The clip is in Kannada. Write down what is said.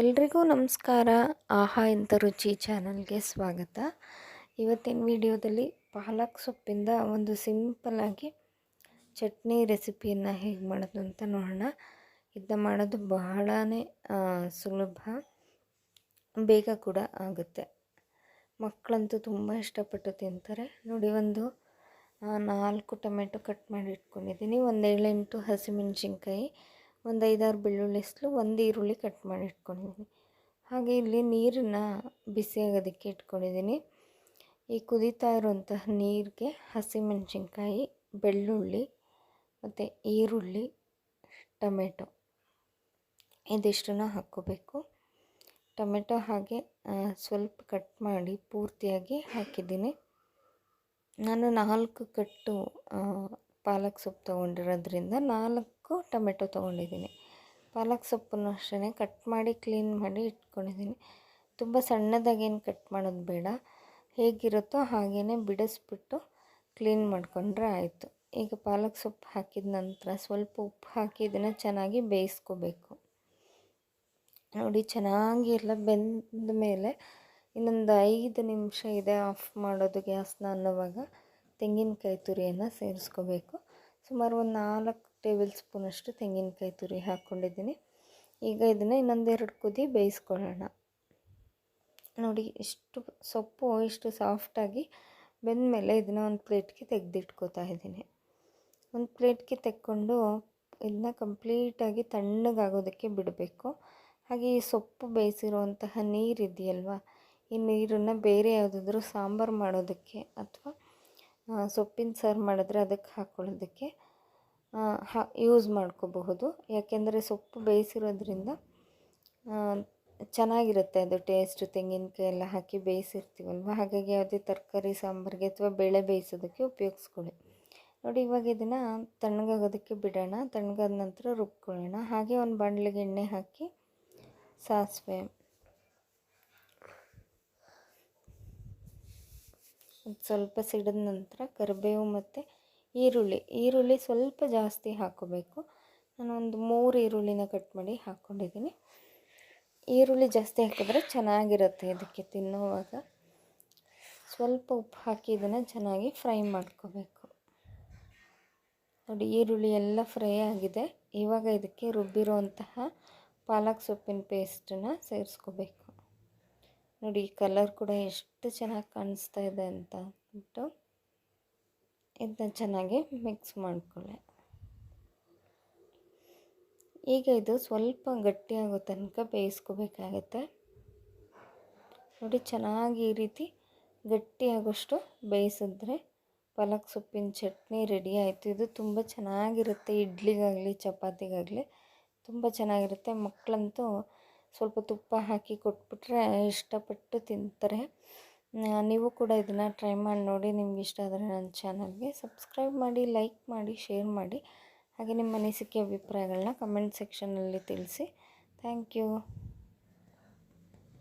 ಎಲ್ರಿಗೂ ನಮಸ್ಕಾರ. ಆಹಾ ಇಂಥ ರುಚಿ ಚಾನಲ್ಗೆ ಸ್ವಾಗತ. ಇವತ್ತಿನ ವಿಡಿಯೋದಲ್ಲಿ ಪಾಲಕ್ ಸೊಪ್ಪಿಂದ ಒಂದು ಸಿಂಪಲ್ಲಾಗಿ ಚಟ್ನಿ ರೆಸಿಪಿಯನ್ನು ಹೇಗೆ ಮಾಡೋದು ಅಂತ ನೋಡೋಣ. ಇದನ್ನ ಮಾಡೋದು ಬಹಳನೇ ಸುಲಭ, ಬೇಗ ಕೂಡ ಆಗುತ್ತೆ. ಮಕ್ಕಳಂತೂ ತುಂಬ ಇಷ್ಟಪಟ್ಟು ತಿಂತಾರೆ. ನೋಡಿ, ಒಂದು ನಾಲ್ಕು ಟೊಮೆಟೊ ಕಟ್ ಮಾಡಿ ಇಟ್ಕೊಂಡಿದ್ದೀನಿ. ಒಂದು ಏಳೆಂಟು ಹಸಿಮೆಣ್ಸಿನ್ಕಾಯಿ. ಒಂದು ಐದಾರು ಬೆಳ್ಳುಳ್ಳಿ ಹೆಸಲು ಒಂದು ಈರುಳ್ಳಿ ಕಟ್ ಮಾಡಿ ಇಟ್ಕೊಂಡಿದ್ದೀನಿ ಹಾಗೆ ಇಲ್ಲಿ ನೀರನ್ನು ಬಿಸಿಯಾಗೋದಕ್ಕೆ ಇಟ್ಕೊಂಡಿದ್ದೀನಿ ಈ ಕುದೀತಾ ಇರುವಂತಹ ನೀರಿಗೆ ಹಸಿಮೆಣಸಿನ್ಕಾಯಿ, ಬೆಳ್ಳುಳ್ಳಿ ಮತ್ತು ಈರುಳ್ಳಿ, ಟೊಮೆಟೊ ಇದಿಷ್ಟನ್ನು ಹಾಕ್ಕೋಬೇಕು. ಟೊಮೆಟೊ ಹಾಗೆ ಸ್ವಲ್ಪ ಕಟ್ ಮಾಡಿ ಪೂರ್ತಿಯಾಗಿ ಹಾಕಿದ್ದೀನಿ. ನಾನು ನಾಲ್ಕು ಕಟ್ಟು ಪಾಲಕ್ ಸೊಪ್ಪು ತೊಗೊಂಡಿರೋದ್ರಿಂದ ನಾಲ್ಕು ಟೊಮೆಟೊ ತೊಗೊಂಡಿದ್ದೀನಿ. ಪಾಲಕ್ ಸೊಪ್ಪನ್ನು ಅಷ್ಟೇ ಕಟ್ ಮಾಡಿ ಕ್ಲೀನ್ ಮಾಡಿ ಇಟ್ಕೊಂಡಿದ್ದೀನಿ. ತುಂಬ ಸಣ್ಣದಾಗೇನು ಕಟ್ ಮಾಡೋದು ಬೇಡ. ಹೇಗಿರುತ್ತೋ ಹಾಗೇ ಬಿಡಿಸ್ಬಿಟ್ಟು ಕ್ಲೀನ್ ಮಾಡಿಕೊಂಡ್ರೆ ಆಯಿತು. ಈಗ ಪಾಲಕ್ ಸೊಪ್ಪು ಹಾಕಿದ ನಂತರ ಸ್ವಲ್ಪ ಉಪ್ಪು ಹಾಕಿ ಇದನ್ನು ಚೆನ್ನಾಗಿ ಬೇಯಿಸ್ಕೋಬೇಕು. ನೋಡಿ, ಚೆನ್ನಾಗಿ ಎಲ್ಲ ಬೆಂದ ಮೇಲೆ ಇನ್ನೊಂದು ಐದು ನಿಮಿಷ ಇದೆ ಆಫ್ ಮಾಡೋದು ಗ್ಯಾಸ್ನ ಅನ್ನೋವಾಗ. ತೆಂಗಿನಕಾಯಿ ತುರಿಯನ್ನು ಸೇರಿಸ್ಕೋಬೇಕು. ಸುಮಾರು ಒಂದು ನಾಲ್ಕು ಟೇಬಲ್ ಸ್ಪೂನಷ್ಟು ತೆಂಗಿನಕಾಯಿ ತುರಿ ಹಾಕ್ಕೊಂಡಿದ್ದೀನಿ. ಈಗ ಇದನ್ನು ಇನ್ನೊಂದೆರಡು ಕುದಿ ಬೇಯಿಸ್ಕೊಳ್ಳೋಣ. ನೋಡಿ, ಇಷ್ಟು ಸೊಪ್ಪು ಇಷ್ಟು ಸಾಫ್ಟಾಗಿ ಬೆಂದಮೇಲೆ ಇದನ್ನು ಒಂದು ಪ್ಲೇಟ್ಗೆ ತೆಗೆದಿಟ್ಕೋತಾ ಇದ್ದೀನಿ. ಒಂದು ಪ್ಲೇಟ್ಗೆ ತೆಕ್ಕೊಂಡು ಇದನ್ನ ಕಂಪ್ಲೀಟಾಗಿ ತಣ್ಣಗಾಗೋದಕ್ಕೆ ಬಿಡಬೇಕು. ಹಾಗೆ ಈ ಸೊಪ್ಪು ಬೇಯಿಸಿರುವಂತಹ ನೀರು ಇದೆಯಲ್ವಾ ಈ ನೀರನ್ನು ಬೇರೆ ಯಾವುದಾದ್ರೂ ಸಾಂಬಾರು ಮಾಡೋದಕ್ಕೆ ಅಥವಾ ಸೊಪ್ಪಿನ ಸಾರು ಮಾಡಿದ್ರೆ ಅದಕ್ಕೆ ಹಾಕ್ಕೊಳ್ಳೋದಕ್ಕೆ ಯೂಸ್ ಮಾಡ್ಕೋಬಹುದು. ಯಾಕೆಂದರೆ ಸೊಪ್ಪು ಬೇಯಿಸಿರೋದ್ರಿಂದ ಚೆನ್ನಾಗಿರುತ್ತೆ ಅದು ಟೇಸ್ಟ್ ತೆಂಗಿನಕಾಯಿ ಎಲ್ಲ ಹಾಕಿ ಬೇಯಿಸಿರ್ತೀವಲ್ವ? ಹಾಗಾಗಿ ಯಾವುದೇ ತರಕಾರಿ, ಸಾಂಬಾರಿಗೆ ಅಥವಾ ಬೇಳೆ ಬೇಯಿಸೋದಕ್ಕೆ ಉಪಯೋಗಿಸ್ಕೊಳ್ಳಿ. ನೋಡಿ, ಇವಾಗ ಇದನ್ನು ತಣ್ಣಗಾಗೋದಕ್ಕೆ ಬಿಡೋಣ. ತಣ್ಣಗಾದ ನಂತರ ರುಬ್ಕೊಳ್ಳೋಣ. ಹಾಗೆ ಒಂದು ಬಾಣಲಿಗೆ ಎಣ್ಣೆ ಹಾಕಿ ಸಾಸಿವೆ ಸ್ವಲ್ಪ ಸಿಡಿದ ನಂತರ ಕರಿಬೇವು ಮತ್ತು ಈರುಳ್ಳಿ. ಈರುಳ್ಳಿ ಸ್ವಲ್ಪ ಜಾಸ್ತಿ ಹಾಕೋಬೇಕು. ನಾನು ಒಂದು ಮೂರು ಈರುಳ್ಳಿನ ಕಟ್ ಮಾಡಿ ಹಾಕ್ಕೊಂಡಿದ್ದೀನಿ ಈರುಳ್ಳಿ ಜಾಸ್ತಿ ಹಾಕಿದ್ರೆ ಚೆನ್ನಾಗಿರುತ್ತೆ ಇದಕ್ಕೆ ತಿನ್ನುವಾಗ. ಸ್ವಲ್ಪ ಉಪ್ಪು ಹಾಕಿ ಇದನ್ನು ಚೆನ್ನಾಗಿ ಫ್ರೈ ಮಾಡ್ಕೋಬೇಕು. ನೋಡಿ, ಈರುಳ್ಳಿ ಎಲ್ಲ ಫ್ರೈ ಆಗಿದೆ. ಇವಾಗ ಇದಕ್ಕೆ ರುಬ್ಬಿರುವಂತಹ ಪಾಲಕ್ ಸೊಪ್ಪಿನ ಪೇಸ್ಟನ್ನು ಸೇರಿಸ್ಕೋಬೇಕು. ನೋಡಿ ಕಲರ್ ಕೂಡ ಎಷ್ಟು ಚೆನ್ನಾಗಿ ಕಾಣಿಸ್ತಾ ಇದೆ ಅಂತ ಅಂದ್ಬಿಟ್ಟು ಇದನ್ನ ಚೆನ್ನಾಗಿ ಮಿಕ್ಸ್ ಮಾಡ್ಕೊಳ್ಳಿ. ಈಗ ಇದು ಸ್ವಲ್ಪ ಗಟ್ಟಿಯಾಗೋ ತನಕ ಬೇಯಿಸ್ಕೋಬೇಕಾಗತ್ತೆ. ನೋಡಿ, ಚೆನ್ನಾಗಿ ಈ ರೀತಿ ಗಟ್ಟಿಯಾಗೋಷ್ಟು ಬೇಯಿಸಿದ್ರೆ ಪಾಲಕ್ ಸೊಪ್ಪಿನ ಚಟ್ನಿ ರೆಡಿ ಆಯಿತು. ಇದು ತುಂಬ ಚೆನ್ನಾಗಿರುತ್ತೆ, ಇಡ್ಲಿಗಾಗಲಿ, ಚಪಾತಿಗಾಗಲಿ, ತುಂಬ ಚೆನ್ನಾಗಿರುತ್ತೆ. ಮಕ್ಕಳಂತೂ ಸ್ವಲ್ಪ ತುಪ್ಪ ಹಾಕಿ ಕೊಟ್ಬಿಟ್ರೆ ಇಷ್ಟಪಟ್ಟು ತಿಂತಾರೆ. ನೀವು ಕೂಡ ಇದನ್ನು ಟ್ರೈ ಮಾಡಿ ನೋಡಿ, ನಿಮ್ಗೆ ಇಷ್ಟ ಆದರೆ ನನ್ನ ಚಾನಲ್ಗೆ ಸಬ್ಸ್ಕ್ರೈಬ್ ಮಾಡಿ, ಲೈಕ್ ಮಾಡಿ, ಶೇರ್ ಮಾಡಿ. ಹಾಗೆ ನಿಮ್ಮ ಅನಿಸಿಕೆ ಅಭಿಪ್ರಾಯಗಳನ್ನ ಕಮೆಂಟ್ ಸೆಕ್ಷನಲ್ಲಿ ತಿಳಿಸಿ. Thank you.